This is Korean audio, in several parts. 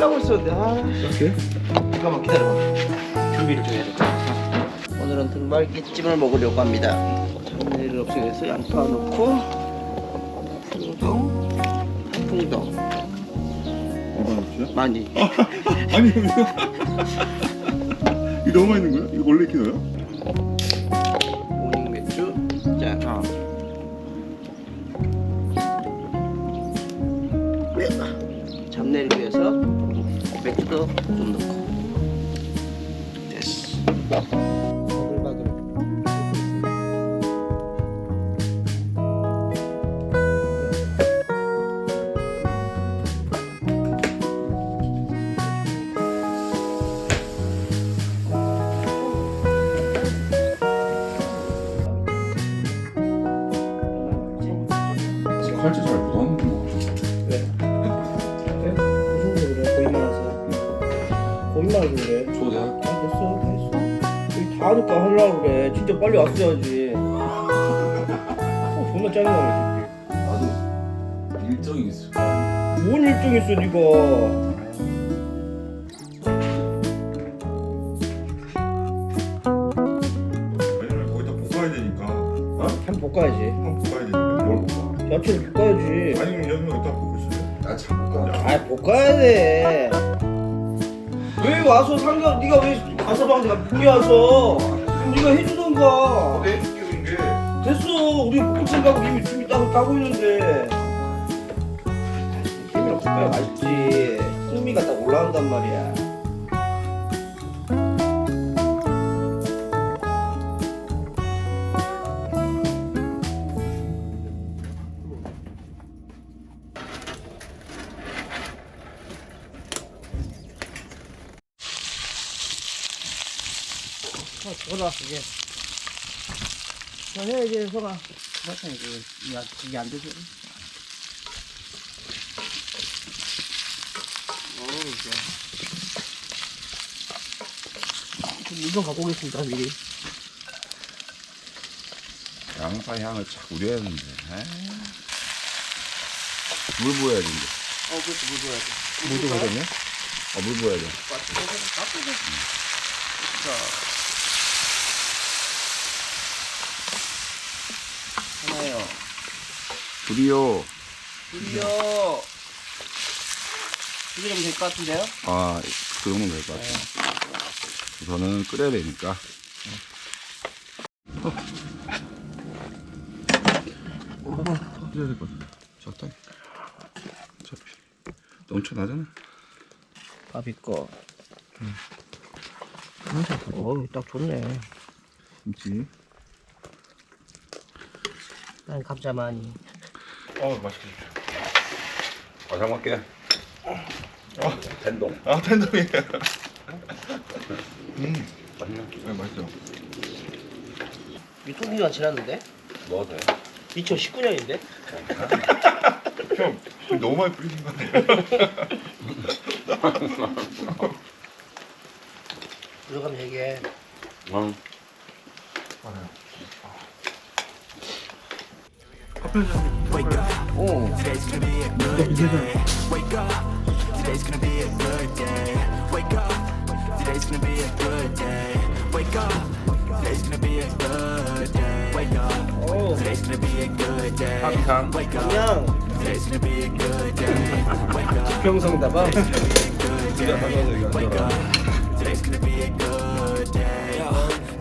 하려고 했었는데 아 이렇게? 잠깐만 기다려봐 준비를 좀 해야 같아 오늘은 등말기찜을 먹으려고 합니다 없애기 위해서 양파 넣고 얼마나 넣죠? 많이 아니 이거 너무 많이 넣는 거야? 이거 원래 이렇게 넣어요? がどんどんです。 왔어야지. 어, 존나 짜증나네, 나도 일정이 있을 거야 새끼. 뭔 일정 있어, 니가? 왜냐면 거기다 볶아야 되니까 어? 볶아야지. 한 볶아야 되니까 뭘 볶아? 야채를 볶아야지. 아니 그럼 여기다 볶고 있어요 나잘 볶아 아, 볶아야 돼. 왜 와서 상관? 네가 왜 가서 방가 분이 와서? 그럼 네가 해주던 가. 내 느끼는 게 됐어. 우리 볶을 생각하고 이미 준비 따고 따고 있는데. 햄이랑 볶아야 맛있지. 풍미가 딱 올라온단 말이야. 저 해야지, 소가. 맞다, 이게, 이게, 이게 안 되죠. 어우, 좋아. 이거 갖고 오겠습니다, 미리. 양파 향을 자꾸 우려야는데 물 부어야 되는데 어, 그렇지, 물 줘야 돼. 물 부어야 되냐? 어물 부어야 돼 자. 하나요. 불이요 드디어. 드디어 될것 같은데요? 아 그 정도면 될것 같아요 우선은 끓여야 되니까 어, 끓여야 될 것 같아 적당히 어차피 넘쳐나잖아 밥이 꺼. 어우, 딱 좋네. 김치 난 감자 많이. 어 맛있게 아, 잘 먹게 어 된동 아 팬덤이에요. 음 맛있네 네 맛있죠. 유통기간 지났는데? 먹어도 돼 2019년인데? 형 지금 너무 많이 뿌리신 거 아니에요? 들어가면 얘기해. 응. 오 Today's gonna be a good day. Wake up. Today's gonna be a good day. Wake up. Today's gonna be a good day. Wake up. Today's gonna be a good day. Wake up. 오, Today's gonna be a good day. 항상 Wake up. 그냥 Today's gonna be a good day. Wake up. 평성다방. Wake up. Today's gonna be a good day.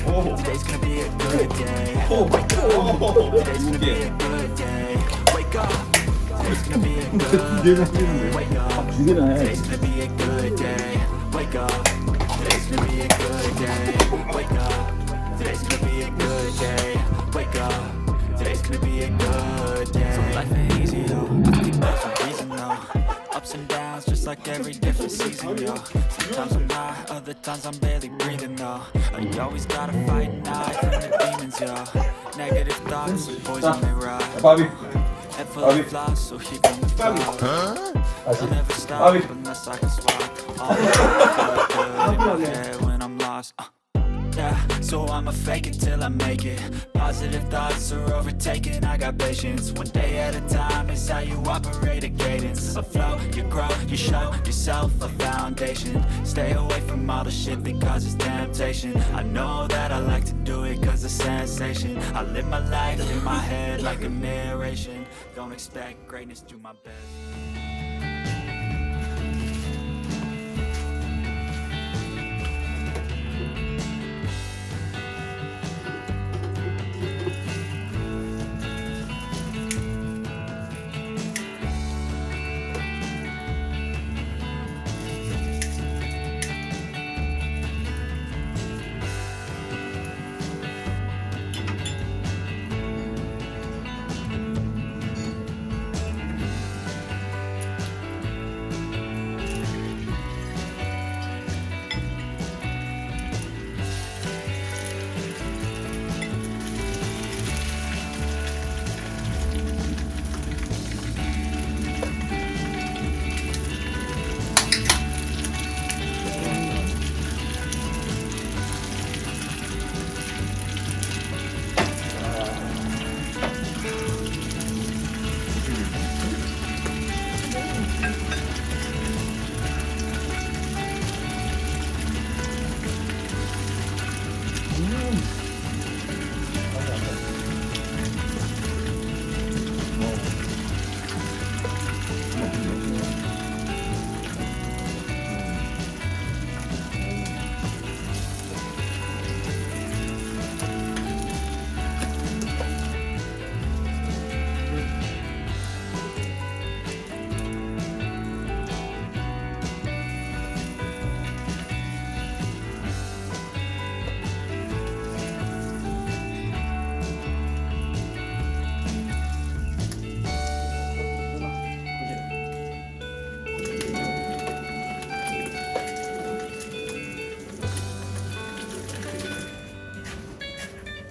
today's gonna be a good day. Wake up, today's gonna be a good day. Wake up, today's gonna be a good day. Wake up, today's gonna be a good day. Wake up, today's gonna be a good day. Wake up, today's gonna be a good day. Wake up, today's gonna be a good day. So life ain't easy though, Ups and downs, just like every different season, yo. Sometimes I'm high, other times I'm barely breathing, though. I always gotta fight and hide from the demons, yo. Negative thoughts, poison they ride. 바비. Head full of flies, so here come the clouds. I'll never stop unless I can swap. All the good in my head when I'm lost. Uh. So I'ma fake it till I make it. Positive thoughts are overtaken. I got patience. One day at a time is how you operate a cadence. A flow, you grow, you show yourself a foundation. Stay away from all the shit that causes temptation. I know that I like to do it cause it's sensation. I live my life in my head like a narration. Don't expect greatness, do my best.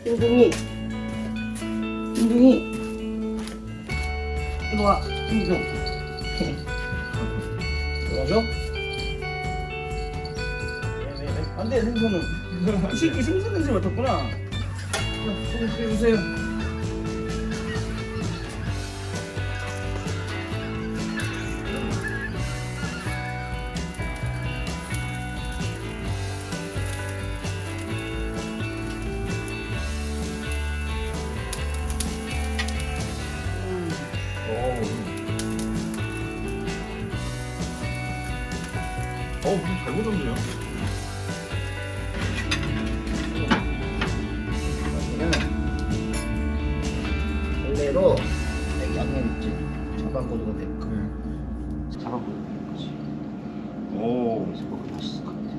띵둥이. 띵둥이. 이리 와 띵둥 들어가죠? 안돼 생선은. 이 새끼 생선 냄새 맡았구나. 손 빼주세요 묻었네요. 원래로 양념 있지 잡아먹는 데 잡아먹는 거지 오. 그래서 먹으면 맛있을 것 같아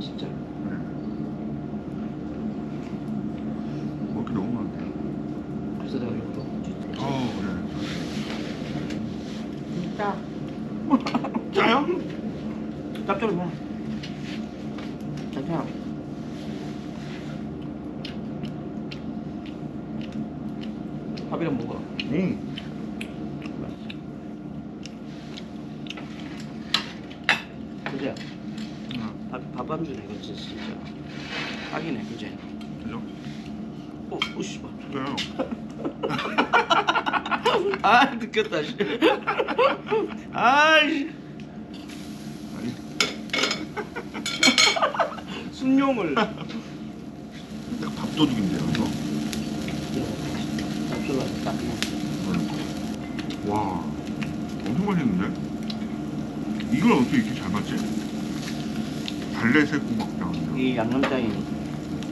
진짜 먹기 너무 많네. 그래서 내가 이거 어, 그래. 짜 짜요? 짭조름해 괜찮아 밥이랑 먹어 응. 그제 밥, 밥 안주네 이거 진짜 진짜 딱이네 그제 그죠? 어, 오 씨발 그래요. 아 느꼈다 씨 아이씨 아니, 순용을 딱 밥도둑인데요, 이거? 와, 엄청 맛있는데? 이걸 어떻게 이렇게 잘 맞지? 발레색 고막장. 이 양념장이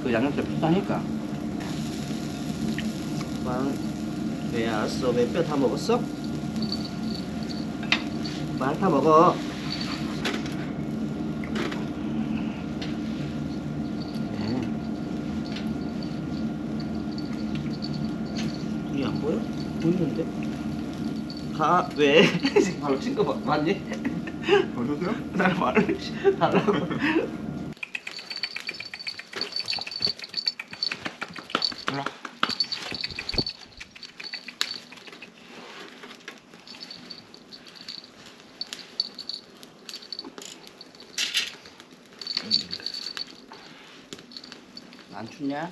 그 양념장 비싸니까 빵 왜 알았어 왜 뼈 다 먹었어? 빵 다 먹어 네. 이게 안 보여? 보이는데? 가 왜? 바로 친거 맞니? 어떠세요? 날 말을 달라고. 안 춥냐?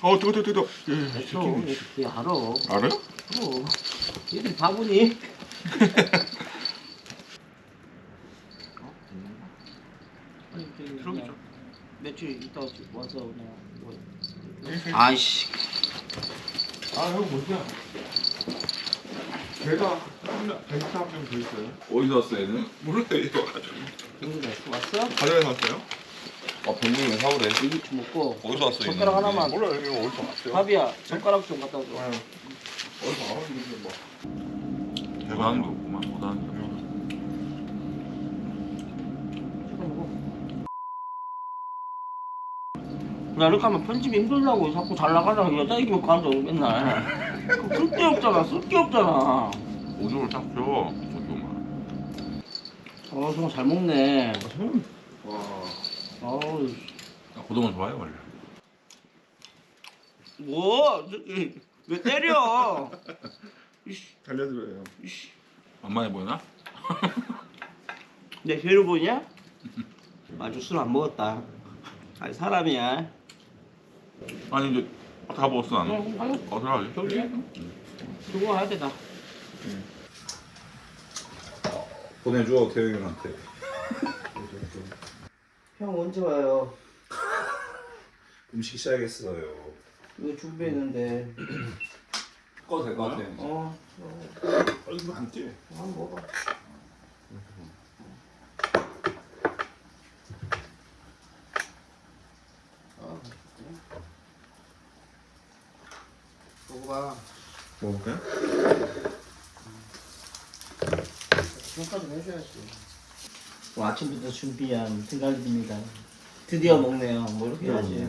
어, 뜨거, 뜨거, 뜨거. 예, 예, 아, 알아? 알아? 그럼. 얘들 바보니? 어, 며칠 있다 와서 그냥 뭐. 아이씨. 아, 형, 뭐야. 개다. 100차 한명더 있어요. 어디서 왔어요, 얘는? 몰라요 이거 가지고. 병구나 왔어? 가져다 왔어요? 아 병구는 사오래. 이거 좀 먹고. 어디서 왔어요, 젓가락 하나만. 몰라요 이거 어디서 왔어요? 밥이야 젓가락 좀 갖다 줘. 아유. 어디서 알아 이거 뭐. 대단한 거 없구만. 대단한 거. 나 이렇게 하면 편집이 힘들다고 자꾸 잘 나가잖아. 여자 얘기만 가져 맨날 쓸데 없잖아 쓸데 없잖아 오줌을 딱펴 오줌을 어, 정말 잘 먹네. 와 어우, 아, 고등어 좋아해 원래 뭐? 왜 때려? 이씨, 달려들어요 이씨. 만만해 보이나? 내 배를 보냐? 아주 술 안 먹었다. 아니, 사람이야. 아니 이제 다 먹었어 나는 어, 아유, 어 들어가지 저기. 두고 와야 되다. 보내줘 태영이 형한테 형 언제 와요? 음식 시작했어요 이거 준비했는데. 꺼도 될것 같아 어, 아 이거 안 돼. 한번 먹어. 어, 먹어봐. 먹을까요? 평가 좀 해줘야지. 뭐 아침부터 준비한 등갈비입니다. 드디어 먹네요. 뭐 이렇게 해야지.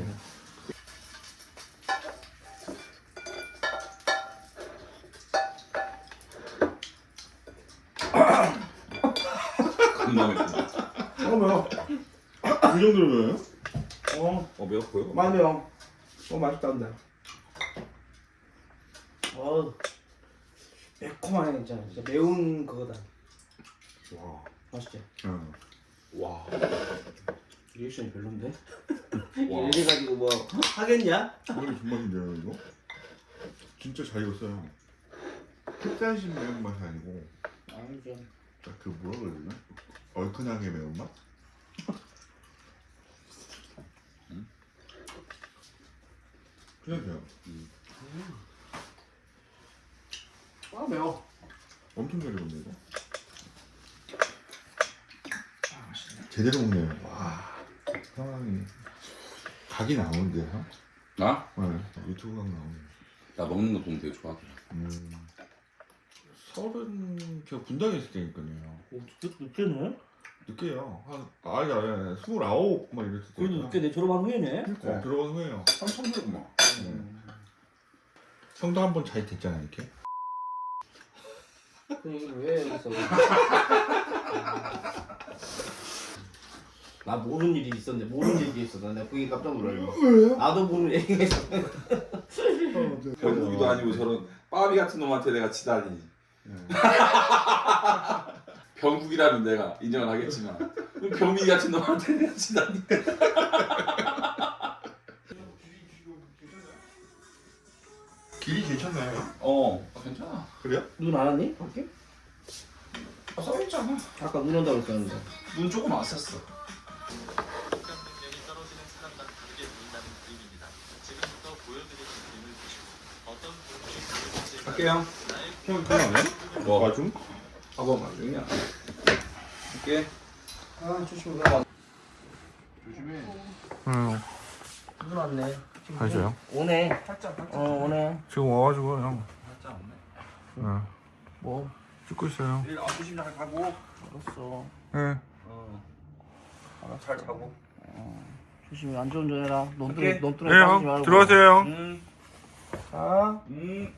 맵다 잠깐만요 이 정도면 어, 어 매워 보여? 많이 형. 어, 맛있다, 근데. 어, 매콤하네, 진짜. 진짜 매운 그거다. 와 맛있지? 응. 와 리액션이 별론데? 와. 이래가지고 뭐 하겠냐? 이거 정말인데요 이거? 진짜 잘 익었어요 특별하신 매운맛이 아니고 아니죠. 딱 그 뭐라 그래야 되나? 얼큰하게 매운맛? 그냥 돼요 아 매워. 엄청 잘 익었네 이거 제대로 먹네요. 와 상황이 각이 나오는데요 형? 나? 네 유튜브 각 나오네 나 먹는 거 보면 되게 좋아하더라. 음 서른 제가 군대에 있을 때니까요. 늦게는? 늦게요. 한 아니 아니 스물아홉 막 이랬을 때 그래도 늦게 내 졸업한 후에네. 그러니까 들어간 후에요. 한참 되구만. 형도 한번잘 됐잖아 이렇게? 그 얘기를 왜 여기서? 나 모르는 일이 있었는데 모르는 일이 있었어. 내가 그게 깜짝 놀라요. 왜요? 나도 모르는 얘기가 있어. 병국이도 아니고 저런 빠비 같은 놈한테 내가 치다니 병국이라는 내가 인정을 하겠지만 병민이 같은 놈한테 내가 치다니 길이 괜찮나요? 어 괜찮아 그래요? 눈안 왔니? 밖에? 아, 써있잖아 아까 눈 온다고 했었는데. 눈 조금 왔었어 할게요 형안 해? 뭐? 마중? 학원 마중이야 할게 아 조심해. 가. 조심해 눈 왔네. 지금 맞아요? 눈 오네. 어 오네. 지금 와가지고 형 살짝 없네 네. 뭐 찍고 있어요 내일 9시 날 가고 알았어. 네 어. 잘 자고 조심히 안전 운전해라. 오케이. 논두렁 논두렁 네, 빠지지 형. 말고. 들어가세요, 형. 응. 가. 음.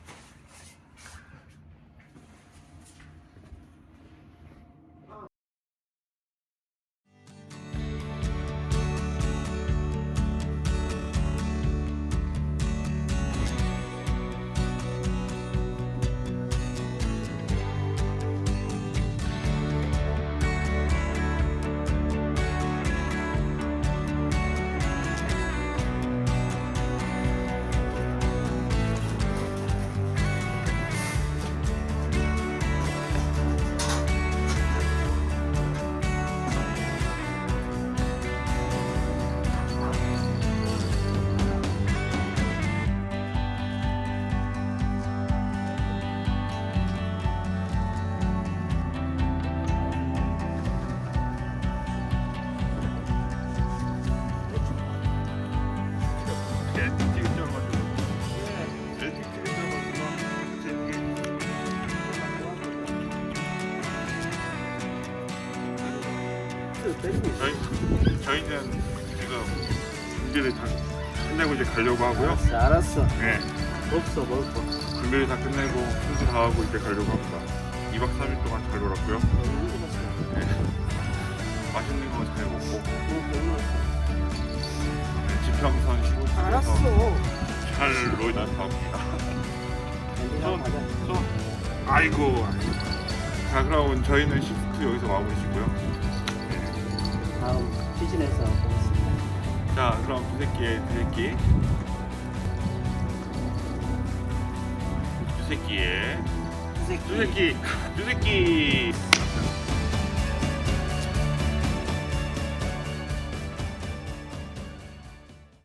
이제 가려고 하고요. 알았어, 알았어. 네, 없어, 먹을 거. 준비를 다 끝내고 순수 다 하고 이제 가려고 합니다. 2박 3일 동안 잘 놀았고요. 네, 맛있는 거 잘 먹고 네, 지평선 시골집에서 알았어. 잘 놀다 갑니다. 저, 아이고. 자, 그럼 저희는 시프트 여기서 마무리 짓고요. 다음 시즌에서 보겠습니다. 자, 그럼 두 새끼의 두 새끼. 두 새끼의 이 새끼. 두 새끼 두 새끼